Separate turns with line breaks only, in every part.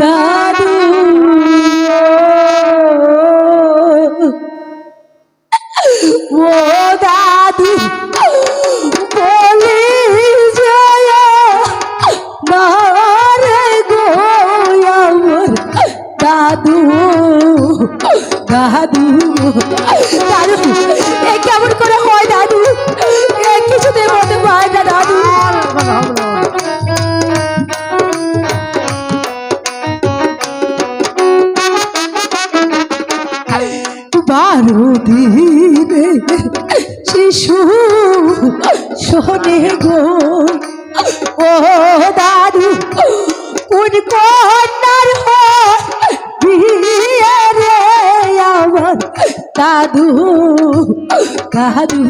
দাদু। ও দাদু, বলি জয়, না রে গো আমার দাদু। দাদু দাদু, এ কেমন করে হয় দাদু? কিছুতে হতে পারে না দাদু। দিনে শিশু শোনে গো। ও দাদু কোন কন্যার বিয়ে রে আমার দাদু? দাদু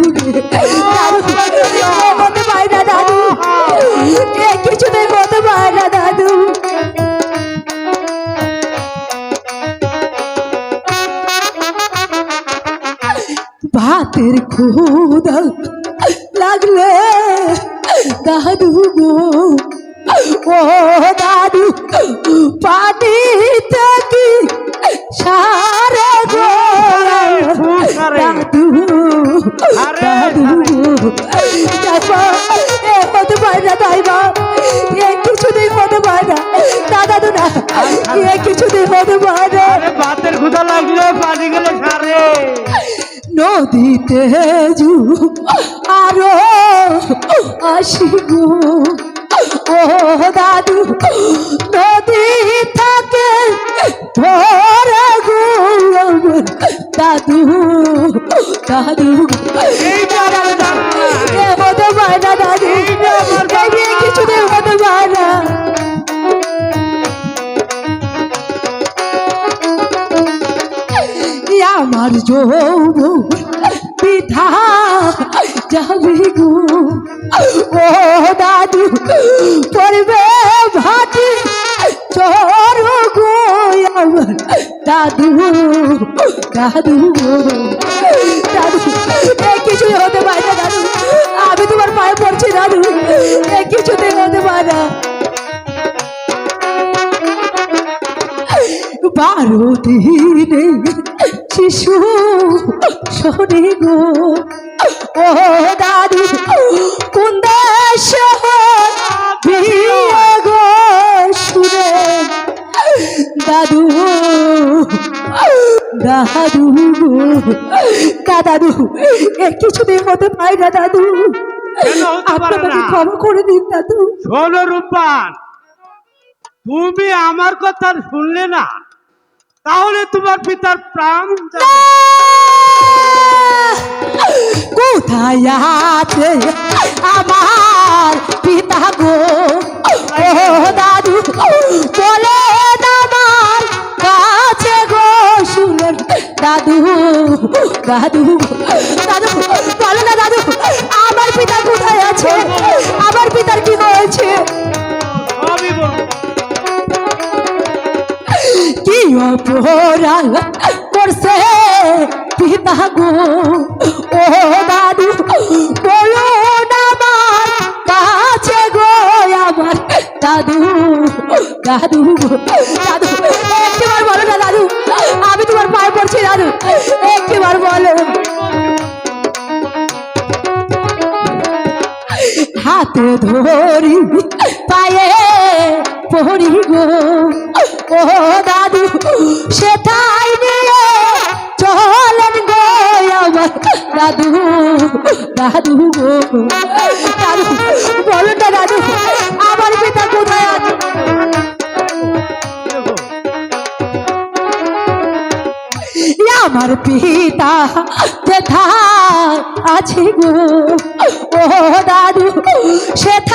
দাদু। ভাতের খুদা লাগলে দাদু গো। ও দাদু পানি থাকি সারে গো? দাদু দাদু এ পারে না দাইবা এ কিছুতেই হতে পারে না, দাদু না, এ কিছুতেই হতে পারে না
আরে ভাতের ক্ষুধা লাগলে, পানি গেলে সারে।
নদীতে যু আরও আসিব। ও দাদু নদী থাকে ধরে গো দাদু দাদু হতে পারে না
আমার
যৌব পিঠা যাবি গো? ও দাদু পড়বে ভাটি চর গো আমার দাদু দাদু দাদু কিছুই হতে পারে না দাদু, আমি তোমার পায়ে পড়ছি দাদু, এ কিছুতেই হতে পারে না। বারো দিনে শিশু শোনে গো। ও দাদু কোন দেশ গো? দাদু দাদু দাদু এ কিছুদিন হতে পারে না দাদু আপনাকে ক্ষমা করে দিন দাদু।
শোনো রূপবান তুমি আমার কথা শুনলে না। তাহলে তোমার পিতার প্রাণ
কোথায় আমার পিতা গো? দাদু, বলে আমার কাছে গো শুনে। দাদু দাদু অপরাধ করছে পিতা গো। ও দাদু, বলো আমার কাছে গো আমার দাদু দাদু দাদু। একটিবার বলো না দাদু, আমি তোমার পায়ে পড়ছি দাদু। একটিবার বলো। হাতে ধরি সেটাই নিয়ে চলেন গো আমার দাদু দাদু গো। দাদু বলো দাদু, আমার পিতা কোথায় আছে? আমার পিতা যেথা আছে গো? ও দাদু সেথাই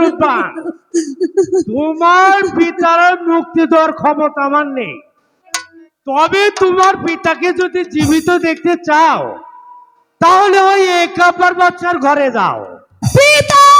রূপবান তোমার পিতার মুক্তি দেওয়ার ক্ষমতা আমার নেই। তবে তোমার পিতাকে যদি জীবিত দেখতে চাও তাহলে ওই একাপার বাচ্চার ঘরে যাও।
পিতা!